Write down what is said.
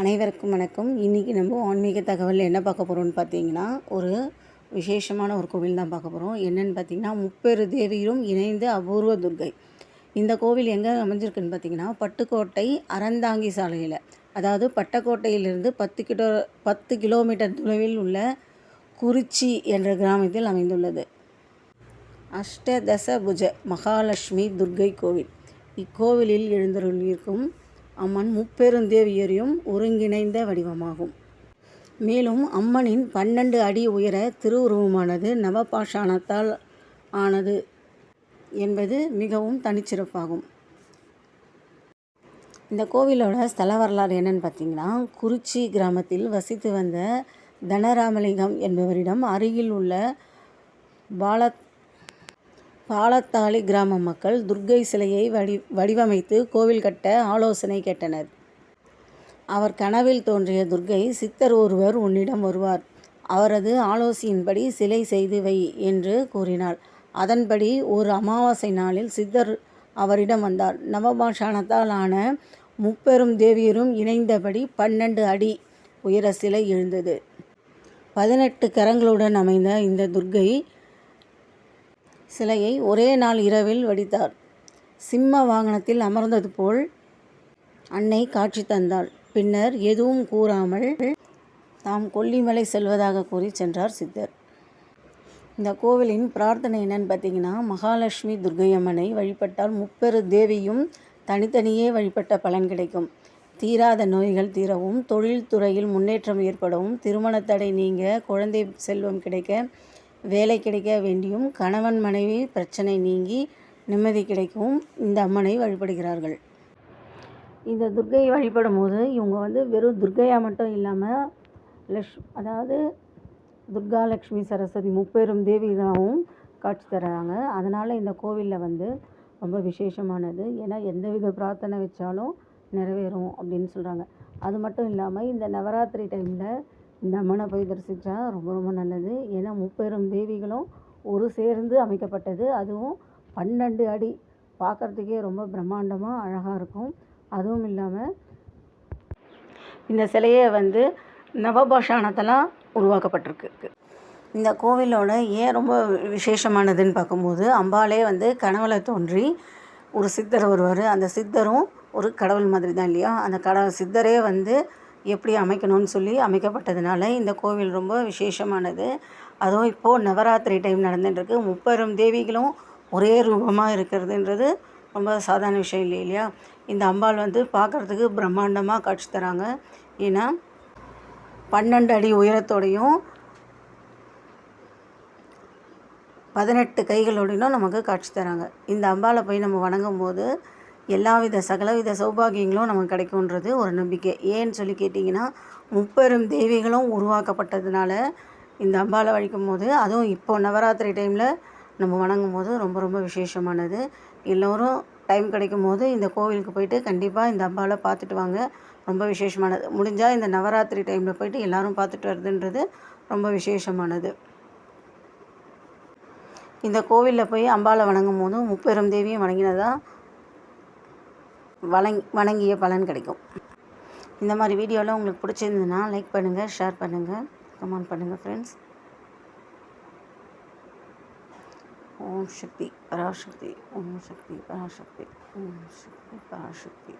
அனைவருக்கும் வணக்கம். இன்றைக்கி நம்ம ஆன்மீக தகவல் என்ன பார்க்க போகிறோம்னு பார்த்தீங்கன்னா ஒரு விசேஷமான ஒரு கோவில் தான் பார்க்க போகிறோம் என்னென்னு பார்த்தீங்கன்னா முப்பெரு தேவியரும் இணைந்து அபூர்வ துர்க்கை இந்த கோவில் எங்கே அமைஞ்சிருக்குன்னு பார்த்தீங்கன்னா பட்டுக்கோட்டை அறந்தாங்கி சாலையில். அதாவது பட்டக்கோட்டையிலிருந்து பத்து கிலோ பத்து கிலோமீட்டர் தொலைவில் உள்ள குறிச்சி என்ற கிராமத்தில் அமைந்துள்ளது. அஷ்டதசபுஜ மகாலட்சுமி துர்க்கை கோவில். இக்கோவிலில் எழுந்தருளியிருக்கும் அம்மன் முப்பெருந்தேவியரையும் ஒருங்கிணைந்த வடிவமாகும். மேலும் அம்மனின் பன்னெண்டு அடி உயர திருவுருவமானது நவபாஷாணத்தால் ஆனது என்பது மிகவும் தனிச்சிறப்பாகும். இந்த கோவிலோட ஸ்தல வரலாறு என்னன்னு பார்த்தீங்கன்னா குறிச்சி கிராமத்தில் வசித்து வந்த தனராமலிங்கம் என்பவரிடம் அருகில் உள்ள பாலத் பாலத்தாளி கிராம மக்கள் துர்க்கை சிலையை வடி வடிவமைத்து கோவில் கட்ட ஆலோசனை கேட்டனர். அவர் கனவில் தோன்றிய துர்க்கை சித்தர் ஒருவர் உன்னிடம் வருவார். அவரது ஆலோசையின்படி சிலை செய்து வை என்று கூறினார் அதன்படி ஒரு அமாவாசை நாளில் சித்தர் அவரிடம் வந்தார். நவபாஷானத்தால் ஆன முப்பெரும் தேவியரும் இணைந்தபடி பன்னெண்டு அடி உயர சிலை எழுந்தது. பதினெட்டு கரங்களுடன் அமைந்த இந்த துர்க்கை சிலையை ஒரே நாள் இரவில் வடித்தார். சிம்ம வாகனத்தில் அமர்ந்தது போல் அன்னை காட்சி தந்தாள். பின்னர் எதுவும் கூறாமல் தாம் கொல்லிமலை செல்வதாக கூறி சென்றார் சித்தர். இந்த கோவிலின் பிரார்த்தனை என்னன்னு பார்த்தீங்கன்னா மகாலட்சுமி துர்கையம்மனை வழிபட்டால் முப்பெரு தேவியும் தனித்தனியே வழிபட்ட பலன் கிடைக்கும். தீராத நோய்கள் தீரவும் தொழில் துறையில் முன்னேற்றம் ஏற்படவும் திருமண தடை நீங்க குழந்தை செல்வம் கிடைக்க வேலை கிடைக்க வேண்டியும் கணவன் மனைவி பிரச்சனை நீங்கி நிம்மதி கிடைக்கவும் இந்த அம்மனை வழிபடுகிறார்கள். இந்த துர்க்கையை வழிபடும் போது இவங்க வந்து வெறும் துர்க்கையாக மட்டும் இல்லாமல் லக்ஷ் அதாவது துர்கா லக்ஷ்மி சரஸ்வதி முப்பெரும் தேவிகளாகவும் காட்சி தர்றாங்க அதனால் இந்த கோவிலில் வந்து ரொம்ப விசேஷமானது. ஏன்னா எந்தவித பிரார்த்தனை வச்சாலும் நிறைவேறும் அப்படின்னு சொல்கிறாங்க அது மட்டும் இல்லாமல் இந்த நவராத்திரி டைமில் இந்த அம்மனை போய் தரிசித்தா ரொம்ப ரொம்ப நல்லது. ஏன்னா முப்பெரும் தேவிகளும் ஒரு சேர்ந்து அமைக்கப்பட்டது. அதுவும் பன்னெண்டு அடி. பார்க்குறதுக்கே ரொம்ப பிரம்மாண்டமாக அழகாக இருக்கும். அதுவும் இல்லாமல் இந்த சிலையை வந்து நவபாஷாணத்தெல்லாம் உருவாக்கப்பட்டிருக்கு. இந்த கோவிலோட ஏன் ரொம்ப விசேஷமானதுன்னு பார்க்கும்போது அம்பாலே வந்து கனவுல தோன்றி ஒரு சித்தர் வருவார். அந்த சித்தரும் ஒரு கடவுள் மாதிரி தான் இல்லையா? அந்த கடவுள் சித்தரே வந்து எப்படி அமைக்கணும்னு சொல்லி அமைக்கப்பட்டதுனால இந்த கோவில் ரொம்ப விசேஷமானது. அதுவும் இப்போது நவராத்திரி டைம் நடந்துட்டுருக்கு. முப்பெரும் தேவிகளும் ஒரே ரூபமாக இருக்கிறதுன்றது ரொம்ப சாதாரண விஷயம் இல்லை இல்லையா? இந்த அம்பாள் வந்து பார்க்குறதுக்கு பிரம்மாண்டமாக காட்சி தராங்க. ஏன்னா பன்னெண்டு அடி உயரத்தோடையும் பதினெட்டு கைகளோடையும் நமக்கு காட்சி தராங்க. இந்த அம்பாளை போய் நம்ம வணங்கும் போது எல்லாவித சகலவித சௌபாகியங்களும் நமக்கு கிடைக்குன்றது ஒரு நம்பிக்கை. ஏன்னு சொல்லி கேட்டிங்கன்னா முப்பெரும் தேவிகளும் உருவாக்கப்பட்டதுனால இந்த அம்பாவை வழிக்கும் போது அதுவும் இப்போ நவராத்திரி டைமில் நம்ம வணங்கும் போது ரொம்ப ரொம்ப விசேஷமானது. எல்லோரும் டைம் கிடைக்கும் போது இந்த கோவிலுக்கு போயிட்டு கண்டிப்பாக இந்த அம்பாவை பார்த்துட்டு வாங்க. ரொம்ப விசேஷமானது. முடிஞ்சால் இந்த நவராத்திரி டைமில் போயிட்டு எல்லோரும் பார்த்துட்டு வருதுன்றது ரொம்ப விசேஷமானது. இந்த கோவிலில் போய் அம்பாவை வணங்கும் போதும் முப்பெரும் தேவியும் வணங்கினதாக வணங் வணங்கிய பலன் கிடைக்கும். இந்த மாதிரி வீடியோலாம் உங்களுக்கு பிடிச்சிருந்ததுன்னா லைக் பண்ணுங்கள் ஷேர் பண்ணுங்கள் கமெண்ட் பண்ணுங்கள் ஃப்ரெண்ட்ஸ் ஓம் சக்தி பராசக்தி ஓம் சக்தி பராசக்தி ஓம் சக்தி பராசக்தி